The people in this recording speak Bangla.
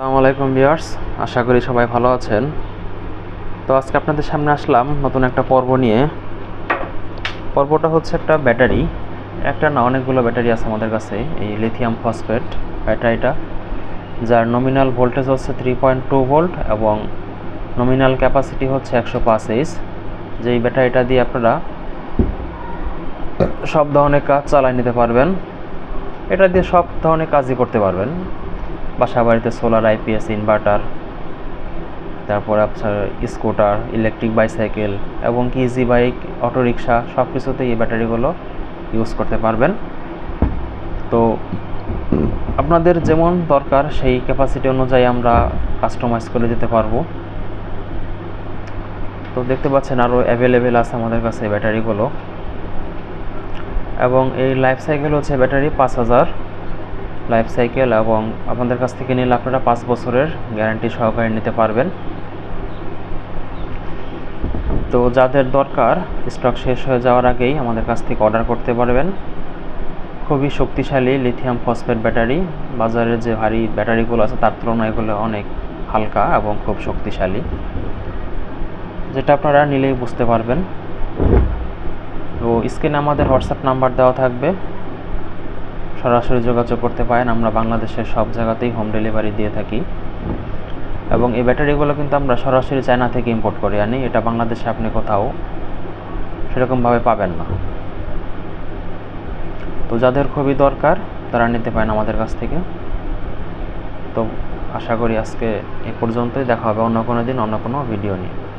আলাইকুম ভিউয়ার্স, আশা করি সবাই ভালো আছেন। তো আজকে আপনাদের সামনে আসলাম নতুন একটা পর্ব নিয়ে। পর্বটা হচ্ছে একটা ব্যাটারি। একটা না, অনেকগুলো ব্যাটারি আছে আমাদের কাছে, এই লিথিয়াম ফসফেট ব্যাটারিটা, যার নমিনাল ভোল্টেজ হচ্ছে থ্রি পয়েন্ট টু ভোল্ট এবং নমিনাল ক্যাপাসিটি হচ্ছে একশো পাঁচ এইচ যেই ব্যাটারিটা দিয়ে আপনারা সব ধরনের কাজ চালায় নিতে পারবেন, এটা দিয়ে সব ধরনের কাজই করতে পারবেন। বাসা বাড়িতে সোলার, আইপিএস, ইনভার্টার, তারপর আপনার স্কুটার, ইলেকট্রিক বাইসাইকেল এবং কি ইজি বাইক, অটোরিকশা সব কিছুতেই এই ব্যাটারিগুলো ইউজ করতে পারবেন। তো আপনাদের যেমন দরকার সেই ক্যাপাসিটি অনুযায়ী আমরা কাস্টমাইজ করে দিতে পারব। তো দেখতে পাচ্ছেন আরও অ্যাভেলেবেল আছে আমাদের কাছে ব্যাটারিগুলো। এবং এই লাইফ সাইকেল হচ্ছে ব্যাটারি পাঁচ হাজার। লাইফ সাইকেল এবং আপনাদের কাছ থেকে নিলে আপনারা পাঁচ বছরের গ্যারান্টি সহকারে নিতে পারবেন। তো যাদের দরকার, স্টক শেষ হয়ে যাওয়ার আগেই আমাদের কাছ থেকে অর্ডার করতে পারবেন। খুবই শক্তিশালী লিথিয়াম ফসফেট ব্যাটারি। বাজারের যে ভারী ব্যাটারিগুলো আছে, তার তুলনায় এগুলো অনেক হালকা এবং খুব শক্তিশালী। যেটা আপনারা নিলেই বুঝতে পারবেন। তো স্ক্রিনে আমাদের হোয়াটসঅ্যাপ নাম্বার দেওয়া থাকবে। সরাসরি যোগাযোগ করতে পারেন। আমরা বাংলাদেশের সব জায়গাতেই হোম ডেলিভারি দিয়ে থাকি। এবং এই ব্যাটারিগুলো কিন্তু আমরা সরাসরি চায়না থেকে ইম্পোর্ট করে আনি। এটা বাংলাদেশে আপনি কোথাও সেরকমভাবে পাবেন না। তো যাদের খুবই দরকার, তারা নিতে পারেন আমাদের কাছ থেকে। তো আশা করি আজকে এ পর্যন্তই। দেখা হবে অন্য কোনো দিন, অন্য কোনো ভিডিও নিয়ে।